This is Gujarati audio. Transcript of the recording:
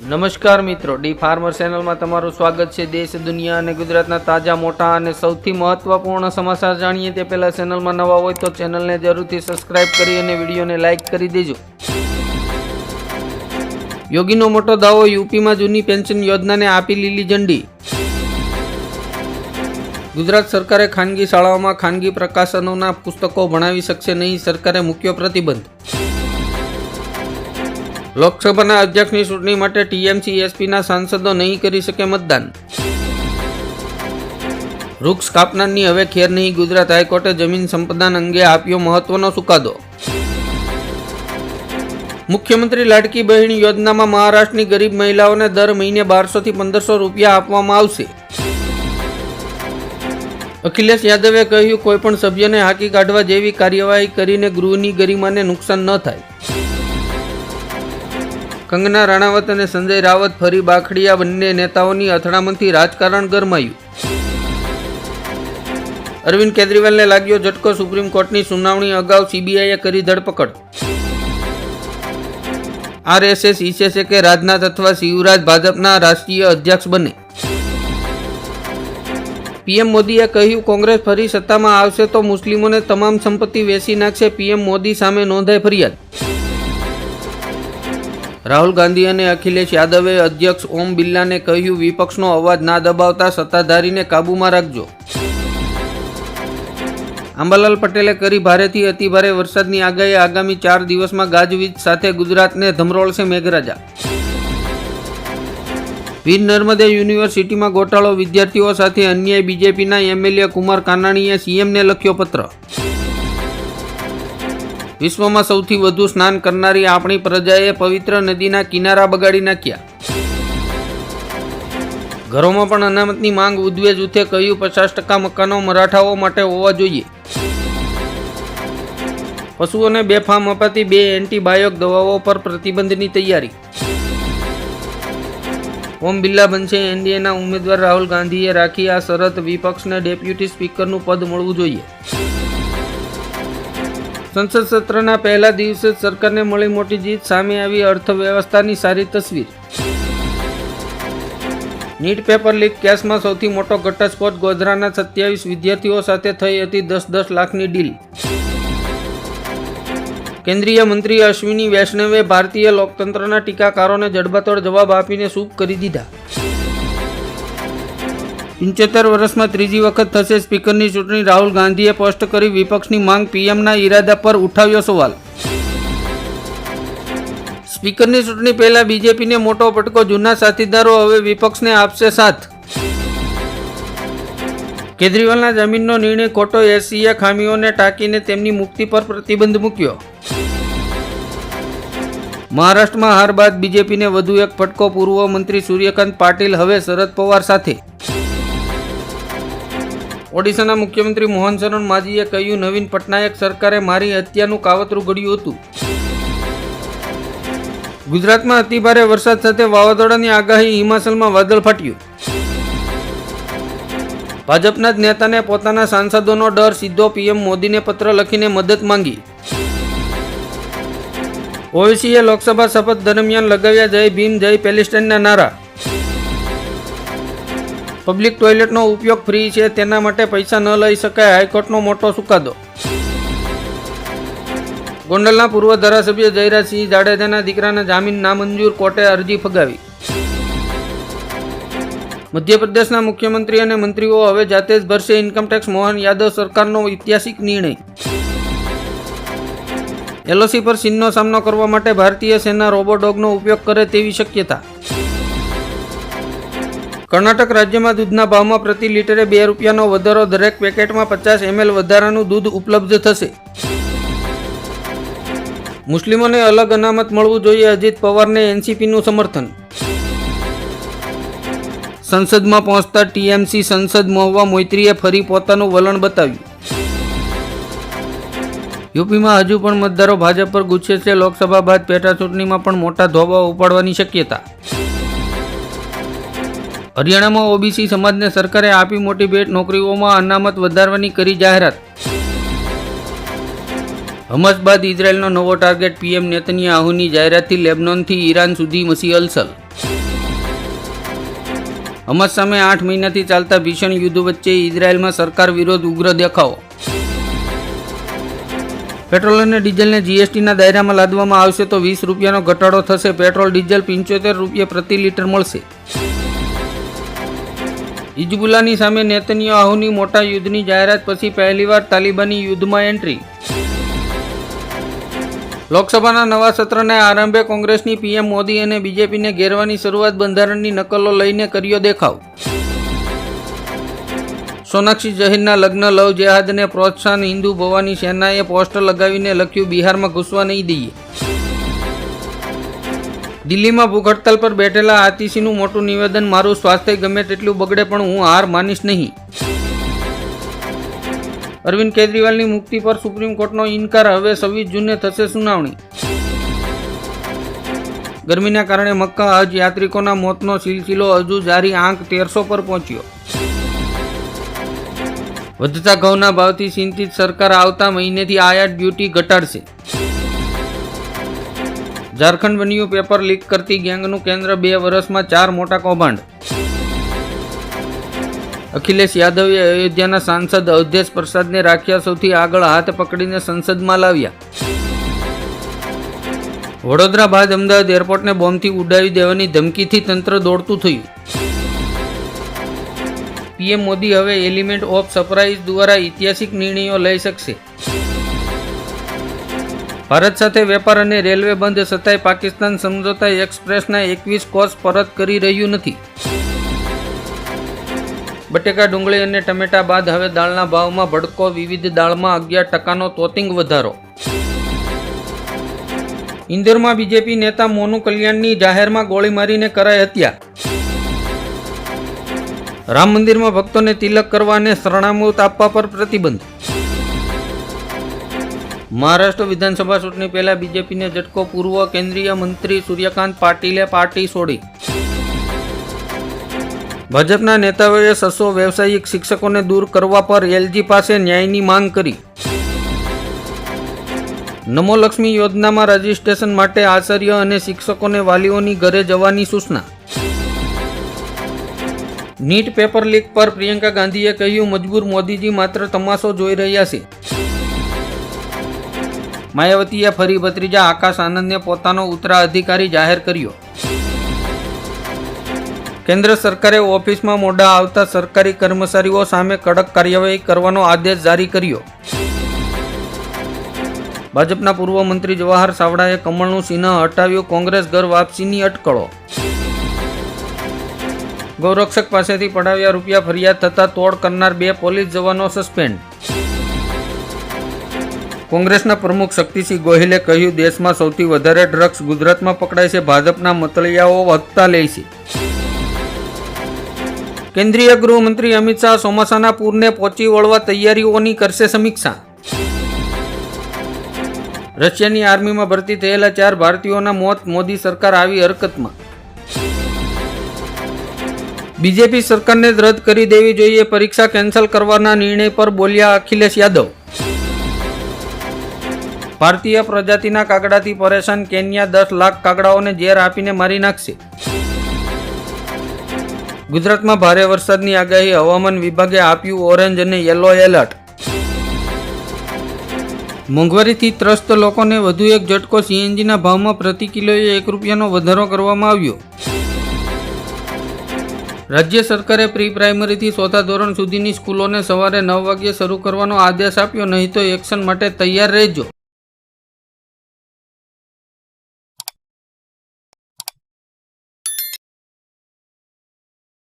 નમસ્કાર મિત્રો, ડી ફાર્મર ચેનલમાં તમારું સ્વાગત છે. દેશ, દુનિયા અને ગુજરાતના તાજા, મોટા અને સૌથી મહત્વપૂર્ણ સમાચાર જાણીએ તે પહેલાં ચેનલમાં નવા હોય તો ચેનલને જરૂરથી સબસ્ક્રાઇબ કરી અને વિડીયોને લાઇક કરી દેજો. યોગીનો મોટો દાવો, યુપીમાં જૂની પેન્શન યોજનાને આપી લીલી ઝંડી. ગુજરાત સરકારે ખાનગી શાળાઓમાં ખાનગી પ્રકાશનોના પુસ્તકો ભણાવી શકશે નહીં. સરકારે મૂક્યો પ્રતિબંધ. લોકસભાના અધ્યક્ષની ચૂંટણી માટે ટીએમસી, એસપીના સાંસદો નહીં કરી શકે મતદાન. વૃક્ષ કાપનારની હવે ખેર નહીં. ગુજરાત હાઈકોર્ટે જમીન સંપાદન અંગે આપ્યો મહત્વનો ચુકાદો. મુખ્યમંત્રી લાડકી બહેન યોજનામાં મહારાષ્ટ્રની ગરીબ મહિલાઓને દર મહિને બારસોથી પંદરસો રૂપિયા આપવામાં આવશે. અખિલેશ યાદવે કહ્યું કોઈપણ સભ્યને હાકી કાઢવા જેવી કાર્યવાહી કરીને ગૃહની ગરિમાને નુકસાન ન થાય. કંગના રાણાવત અને સંજય રાવત ફરી બાખડિયા બંને નેતાઓની અથડામણથી રાજકારણ ગરમાયું. અરવિંદ કેજરીવાલને લાગ્યો ઝટકો, સુપ્રીમ કોર્ટની સુનાવણી અગાઉ સીબીઆઈએ કરી ધરપકડ. આરએસએસ ઈચ્છે કે રાજનાથ અથવા શિવરાજ ભાજપના રાષ્ટ્રીય અધ્યક્ષ બને. પીએમ મોદીએ કહ્યું, કોંગ્રેસ ફરી સત્તામાં આવશે તો મુસ્લિમોને તમામ સંપત્તિ વેચી નાખશે. પીએમ મોદી સામે નોંધાઈ ફરિયાદ. રાહુલ ગાંધી અને અખિલેશ યાદવે અધ્યક્ષ ઓમ બિરલાને કહ્યું, વિપક્ષનો અવાજ ના દબાવતા સત્તાધારીને કાબૂમાં રાખજો. આંબાલાલ પટેલે કરી ભારેથી અતિભારે વરસાદની આગાહી. આગામી ચાર દિવસમાં ગાજવીજ સાથે ગુજરાતને ધમરોળશે મેઘરાજા. વીર નર્મદે યુનિવર્સિટીમાં ગોટાળો વિદ્યાર્થીઓ સાથે અન્યાય. બીજેપીના એમએલએ કુમાર કાનાણીએ સીએમને લખ્યો પત્ર. વિશ્વમાં સૌથી વધુ સ્નાન કરનારી આપણી પ્રજાએ પવિત્ર નદીના કિનારા બગાડી નાખ્યા. ઘરોમાં પણ અનામતની માંગ ઉદ્વે જૂથે કહ્યું પચાસ ટકા મકાનો મરાઠાઓ માટે હોવા જોઈએ. પશુઓને બેફામ અપાતી બે એન્ટીબાયોક દવાઓ પર પ્રતિબંધની તૈયારી. ઓમ બિરલા બનશે એનડીએના ઉમેદવાર રાહુલ ગાંધીએ રાખી આ શરત વિપક્ષને ડેપ્યુટી સ્પીકરનું પદ મળવું જોઈએ. સંસદ સત્રના પહેલા દિવસે જ સરકારને મળી મોટી જીત સામે આવી અર્થવ્યવસ્થાની સારી તસવીર. નીટ પેપર લીક કેસમાં સૌથી મોટો ઘટસ્ફોટ ગોધરાના સત્યાવીસ વિદ્યાર્થીઓ સાથે થઈ હતી દસ દસ લાખની ડીલ. કેન્દ્રીય મંત્રી અશ્વિની વૈષ્ણવે ભારતીય લોકતંત્રના ટીકાકારોને જડબાતોડ જવાબ આપીને સૂપ કરી દીધા. પંચોતેર વર્ષમાં ત્રીજી વખત થશે સ્પીકરની ચૂંટણી. રાહુલ ગાંધીએ સ્પષ્ટ કરી વિપક્ષની માંગ પીએમના ઈરાદા પર ઉઠાવ્યો સવાલ. સ્પીકરની ચૂંટણી પહેલા બીજેપીને મોટો પટકો જૂના સાથીદારો હવે વિપક્ષને આપશે સાથ. કેજરીવાલના જમીનનો નિર્ણય ખોટો, એસીએ ખામીઓને ટાંકીને તેમની મુક્તિ પર પ્રતિબંધ મૂક્યો. મહારાષ્ટ્રમાં હાર બાદ બીજેપીને વધુ એક ફટકો પૂર્વ મંત્રી સૂર્યકાંત પાટીલ હવે શરદ પવાર સાથે. ઓડિશાના મુખ્યમંત્રી મોહન શરણ માજીએ કહ્યું, નવીન પટનાયક સરકારે મારી હત્યાનું કાવતરું ઘડ્યું હતું. ગુજરાતમાં અતિભારે વરસાદ સાથે વાવાઝોડાની આગાહી હિમાચલમાં વાદળ ફાટ્યું. ભાજપના જ નેતાને પોતાના સાંસદોનો ડર, સીધો પીએમ મોદીને પત્ર લખીને મદદ માંગી. ઓવેસીએ લોકસભા શપથ દરમિયાન લગાવ્યા જય ભીમ, જય પેલેસ્ટાઇનના નારા. પબ્લિક ટોયલેટનો ઉપયોગ ફ્રી છે, તેના માટે પૈસા ન લઈ શકાય, હાઈકોર્ટનો મોટો ચુકાદો. ગોંડલના પૂર્વ ધારાસભ્ય જયરાજસિંહ જાડેજાના દીકરાના જામીન નામંજૂર કોર્ટે અરજી ફગાવી. મધ્યપ્રદેશના મુખ્યમંત્રી અને મંત્રીઓ હવે જાતે જ ભરશે ઇન્કમટેક્સ મોહન યાદવ સરકારનો ઐતિહાસિક નિર્ણય. એલઓસી પર ચીનનો સામનો કરવા માટે ભારતીય સેના રોબોડોગનો ઉપયોગ કરે તેવી શક્યતા. કર્ણાટક રાજ્યમાં દૂધના ભાવમાં પ્રતિ લીટરે બે રૂપિયાનો વધારો દરેક પેકેટમાં પચાસ એમએલ વધારાનું દૂધ ઉપલબ્ધ થશે. મુસ્લિમોને અલગ અનામત મળવું જોઈએ અજીત પવારને એનસીપીનું સમર્થન. સંસદમાં પહોંચતા ટીએમસી સંસદ મહુવા મૈત્રીએ ફરી પોતાનું વલણ બતાવ્યું. યુપીમાં હજુ પણ મતદારો ભાજપ પર ગુસ્સે છે. લોકસભા બાદ પેટા ચૂંટણીમાં પણ મોટા ધોબા ઉપાડવાની શક્યતા. હરિયાણામાં ઓબીસી સમાજને સરકારે આપી મોટી ભેટ, નોકરીઓમાં અનામત વધારવાની કરી જાહેરાત. હમસ બાદ ઇઝરાયેલનો નવો ટાર્ગેટ પીએમ નેતન્યાહુની જાહેરાતથી લેબનોનથી ઈરાન સુધી મસી અલસલ. હમસ સામે આઠ મહિનાથી ચાલતા ભીષણ યુદ્ધ વચ્ચે ઇઝરાયેલમાં સરકાર વિરોધ ઉગ્ર દેખાવો. પેટ્રોલ અને ડીઝલને જીએસટીના દાયરામાં લાદવામાં આવશે તો વીસ રૂપિયાનો ઘટાડો થશે. પેટ્રોલ ડીઝલ પંચોતેર રૂપિયા પ્રતિ લીટર મળશે. હિજબુલ્લાની સામે નેતન્યાહુની મોટા યુદ્ધની જાહેરાત પછી પહેલીવાર તાલિબાની યુદ્ધમાં એન્ટ્રી. લોકસભાના નવા સત્રને આરંભે કોંગ્રેસની પીએમ મોદી અને બીજેપીને ઘેરવાની શરૂઆત બંધારણની નકલો લઈને કર્યો દેખાવ. સોનાક્ષી જહીરના લગ્ન, લવ જેહાદને પ્રોત્સાહન હિન્દુ ભવાની સેનાએ પોસ્ટર લગાવીને લખ્યું, બિહારમાં ઘૂસવા નહીં દઈએ. દિલ્હીમાં ભૂખ હડતાલ પર બેઠેલા આતિશીનું મોટું નિવેદન, મારું સ્વાસ્થ્ય ગમે તેટલું બગડે પણ હું હાર માનીશ નહીં. અરવિંદ કેજરીવાલની મુક્તિ પર સુપ્રીમ કોર્ટનો ઇનકાર, હવે છવ્વીસ જૂને થશે સુનાવણી. ગરમીના કારણે મક્કા હજ યાત્રિકોના મોતનો સિલસિલો હજુ જારી આંક તેરસો પર પહોંચ્યો. વધતા ઘઉંના ભાવથી ચિંતિત સરકાર આવતા મહિનેથી આયાત ડ્યુટી ઘટાડશે. ઝારખંડ બન્યું પેપર લીક કરતી ગેંગનું કેન્દ્ર બે વર્ષમાં ચાર મોટા કૌભાંડ. અખિલેશ યાદવે અયોધ્યાના સાંસદ અવધેશ પ્રસાદને રાખ્યા સૌથી આગળ હાથ પકડીને સંસદમાં લાવ્યા. વડોદરા બાદ અમદાવાદ એરપોર્ટને બોમ્બથી ઉડાવી દેવાની ધમકીથી તંત્ર દોડતું થયું. પીએમ મોદી હવે એલિમેન્ટ ઓફ સરપ્રાઇઝ દ્વારા ઐતિહાસિક નિર્ણયો લઈ શકશે. ભારત સાથે વેપાર અને રેલવે બંધ છતાંય પાકિસ્તાન સમજોતા એક્સપ્રેસના એકવીસ કોચ પરત કરી રહ્યું નથી. બટેકા ડુંગળી અને ટમેટા બાદ હવે દાળના ભાવમાં ભડકો, વિવિધ દાળમાં અગિયાર ટકાનો તોતિંગ વધારો. ઇન્દોરમાં બીજેપી નેતા મોનુ કલ્યાણની જાહેરમાં ગોળી મારીને કરાઈ હત્યા. રામ મંદિરમાં ભક્તોને તિલક કરવા અને શરણામૃત આપવા પર પ્રતિબંધ. મહારાષ્ટ્ર વિધાનસભા ચૂંટણી પહેલા બીજેપીને ઝટકો પૂર્વ કેન્દ્રીય મંત્રી સૂર્યકાંત પાટીલે પાર્ટી છોડી. ભાજપના નેતાઓએ સસો વ્યવસાયિક શિક્ષકોને દૂર કરવા પર એલજી પાસે ન્યાયની માંગ કરી. નમો લક્ષ્મી યોજનામાં રજીસ્ટ્રેશન માટે આચાર્ય અને શિક્ષકોને વાલીઓની ઘરે જવાની સૂચના. નીટ પેપર લીક પર પ્રિયંકા ગાંધીએ કહ્યું, મજબૂર મોદીજી માત્ર તમાશો જોઈ રહ્યા છે. માયાવતીએ ફરી ભત્રીજા આકાશ આનંદને પોતાનો ઉત્તરાધિકારી જાહેર કર્યો. કેન્દ્ર સરકારે ઓફિસમાં મોડા આવતા સરકારી કર્મચારીઓ સામે કડક કાર્યવાહી કરવાનો આદેશ જારી કર્યો. ભાજપના પૂર્વ મંત્રી જવાહર સાવડાએ કમળનું ચિહ્ન હટાવ્યું, કોંગ્રેસ ઘર વાપસીની અટકળો. ગૌરક્ષક પાસેથી પડાવ્યા રૂપિયા ફરિયાદ થતા તોડ કરનાર બે પોલીસ જવાનો સસ્પેન્ડ. કોંગ્રેસના પ્રમુખ શક્તિસિંહ ગોહિલે કહ્યું, દેશમાં સૌથી વધારે ડ્રગ્સ ગુજરાતમાં પકડાય છે, ભાજપના મતળિયાઓ વધતા લે છે. કેન્દ્રીય ગૃહમંત્રી અમિત શાહ ચોમાસાના પૂરને પહોંચી વળવા તૈયારીઓની કરશે સમીક્ષા. રશિયાની આર્મીમાં ભરતી થયેલા ચાર ભારતીયોના મોત, મોદી સરકાર આવી હરકતમાં. બીજેપી સરકારને રદ કરી દેવી જોઈએ, પરીક્ષા કેન્સલ કરવાના નિર્ણય પર બોલ્યા અખિલેશ યાદવ. ભારતીય પ્રજાતિના કાગડાથી પરેશાન કેન્યા દસ લાખ કાગડાઓને ઝેર આપીને મારી નાખશે. ગુજરાતમાં ભારે વરસાદની આગાહી હવામાન વિભાગે આપ્યું ઓરેન્જ અને યલો એલર્ટ. મોંઘવારીથી ત્રસ્ત લોકોને વધુ એક ઝટકો સીએનજીના ભાવમાં પ્રતિ કિલોએ એક રૂપિયાનો વધારો કરવામાં આવ્યો. રાજ્ય સરકારે પ્રી પ્રાઇમરીથી ચોથા ધોરણ સુધીની સ્કૂલોને સવારે નવ વાગ્યે શરૂ કરવાનો આદેશ આપ્યો, નહીં તો એક્શન માટે તૈયાર રહેજો.